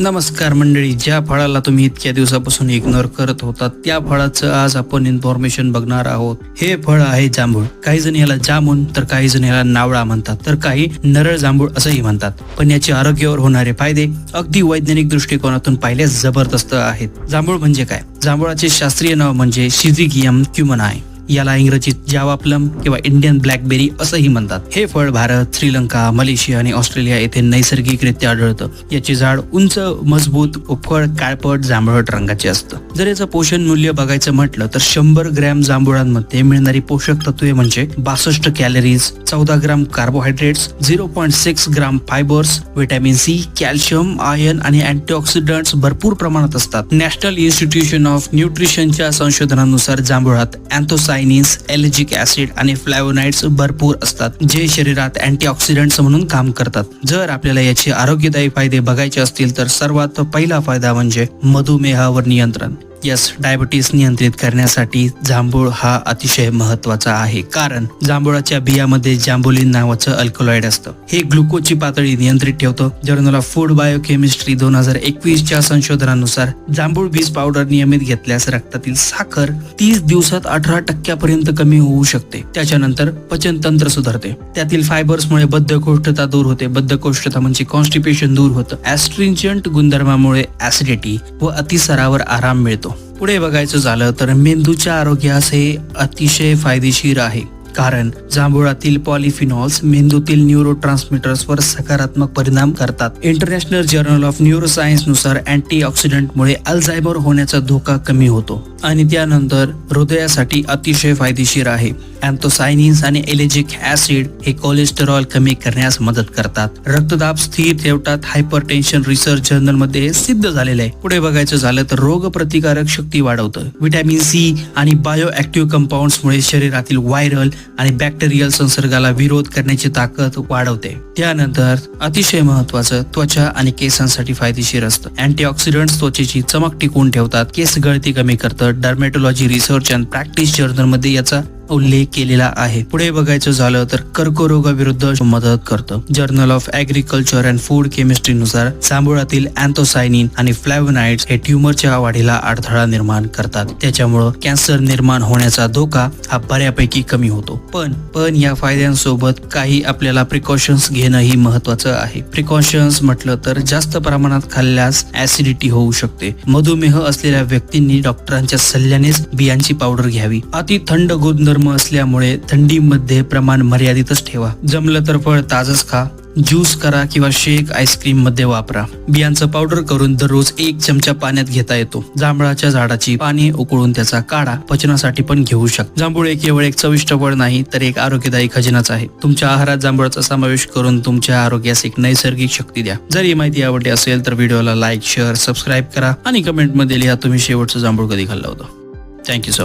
नमस्कार मंडळी ज्या फळाला तुम्ही इतक्या दिवसापासून इग्नोर करत होता त्या फळाचं आज आपण इन्फॉर्मेशन बघणार आहोत. हे फळ आहे जांभूळ. काही जण याला जामून तर काही जण याला नावळा म्हणतात. तर काही नरळ जांभूळ असंही म्हणतात. पण याचे आरोग्यावर होणारे फायदे अगदी वैज्ञानिक दृष्टिकोनातून पाहिल्यास जबरदस्त आहेत. जांभूळ म्हणजे काय? जांभूळाचे शास्त्रीय नाव म्हणजे शिजिगियम क्युमन आहे याला इंग्रजीत जावा प्लम किंवा इंडियन ब्लॅकबेरी असंही म्हणतात. हे फळ भारत श्रीलंका मलेशिया आणि ऑस्ट्रेलिया येथे नैसर्गिकरित्या आढळतं. याचे झाड उंच मजबूत व फळ काळपट जांभळट रंगाचे असतं. जर याचं पोषण मूल्य बघायचं म्हटलं तर शंभर ग्रॅम जांभुळांमध्ये मिळणारी पोषक तत्वे म्हणजे बासष्ट कॅलरीज चौदा gram carbohydrates zero point six gram fibres vitamin C calcium iron आणि अँटीऑक्सिडंट्स भरपूर प्रमाणात असतात. नॅशनल इन्स्टिट्यूशन ऑफ न्यूट्रिशनच्या संशोधनानुसार जांभुळात अँथोसायनिन्स एलर्जिक ऍसिड आणि फ्लॅवोनाइड्स भरपूर असतात जे शरीरात अँटीऑक्सिडंट्स म्हणून काम करतात. जर आपल्याला याचे आरोग्यदायी फायदे बघायचे असतील तर सर्वात पहिला फायदा म्हणजे मधुमेहावर नियंत्रण. यस डायबिटीस नियंत्रित करण्यासाठी जांभूळ हा अतिशय महत्त्वाचा आहे. कारण जांभूळाच्या बियामध्ये जांभुलिन नावाचं अल्कोलॉइड असतं. हे ग्लुकोजची पातळी नियंत्रित ठेवतं. जर्नल ऑफ फूड बायोकेमिस्ट्री दोन हजार एकवीसच्या संशोधनानुसार जांभूळ बीज पावडर नियमित घेतल्यास रक्तातील साखर तीस दिवसात अठरा टक्क्यापर्यंत कमी होऊ शकते. त्याच्यानंतर पचन तंत्र सुधारते. त्यातील फायबर्समुळे बद्धकोष्ठता दूर होते. बद्धकोष्ठता म्हणजे कॉन्स्टिपेशन दूर होतं. ऍस्ट्रिंजंट गुणधर्मामुळे ऍसिडिटी व अतिसरावर आराम मिळतो. पुढे बघायचं झालं तर मेंदूच्या आरोग्यास हे अतिशय फायदेशीर आहे. कारण जांभुळातील पॉलिफिनॉल्स मेंदूतील न्यूरो ट्रान्समीटर्सवर सकारात्मक परिणाम करतात. इंटरनॅशनल जर्नल ऑफ न्यूरोसायन्सनुसार अँटी ऑक्सिडंटमुळे अल्झायमर होण्याचा धोका कमी होतो. आणि त्यानंतर हृदयासाठी अतिशय फायदेशीर आहे. अँथोसायनिन्स आणि एलेजिक ऍसिड हे कोलेस्टेरॉल कमी करण्यास मदत करतात. रक्तदाब स्थिर ठेवतात हायपर टेन्शन रिसर्च जर्नलमध्ये हे सिद्ध झालेलं आहे. पुढे बघायचं झालं तर रोग प्रतिकारक शक्ती वाढवतं. व्हिटॅमिन सी आणि बायो ऍक्टिव्ह कंपाऊंड मुळे शरीरातील व्हायरल आणि बॅक्टेरियल संसर्गाला विरोध करण्याची ताकद वाढवते. त्यानंतर अतिशय महत्वाचं त्वचा आणि केसांसाठी फायदेशीर असतं. अँटीऑक्सिडंट्स त्वचेची चमक टिकवून ठेवतात. केस गळती कमी करतं. डर्मेटोलॉजी रिसर्च अँड प्रॅक्टिस जर्नलमध्ये याचा उल्लेख केलेला आहे. पुढे बघायचं झालं तर कर्करोगाविरुद्ध मदत करतं. Journal of agriculture and food chemistry नुसार जांभुळातील अँथोसायनिन आणि फ्लॅवनाइड्स हे ट्युमरच्या वाढीला अडथळा निर्माण करतात. त्याच्यामुळं कॅन्सर निर्माण होण्याचा धोका हा बऱ्यापैकी कमी होतो. पण पण या फायद्यांसोबत काही आपल्याला प्रिकॉशन्स घेणंही महत्वाचं आहे. प्रिकॉशन्स म्हटलं तर जास्त प्रमाणात खाल्ल्यास ऍसिडिटी होऊ शकते. मधुमेह असलेल्या व्यक्तींनी डॉक्टरांच्या सल्ल्यानेच बियांची पावडर घ्यावी. अति थंड गुणधर्म असल्यामुळे थंडीमध्ये प्रमाण मर्यादितच ठेवा. जमलं तर फळ ताजच खा. ज्यूस करा किंवा शेक आईस्क्रीममध्ये वापरा. बियांचं पावडर करून दररोज एक चमचा पाण्यात घेता येतो. जांभळाच्या झाडाची पाने उकळून त्याचा काढा. पचनासाठी पण घेऊ शकता. जांभूळ हे केवळ एक चविष्ट फळ नाही तर एक आरोग्यदायी खजिनाच आहे. तुमच्या आहारात जांभळाचा समावेश करून तुमच्या आरोग्यास एक नैसर्गिक शक्ती द्या. जर ही माहिती आवडली असेल तर व्हिडिओला लाईक शेअर सबस्क्राईब करा आणि कमेंटमध्ये लिहा तुम्ही शेवटचं जांभूळ कधी खाल्लं होतं. Thank you so much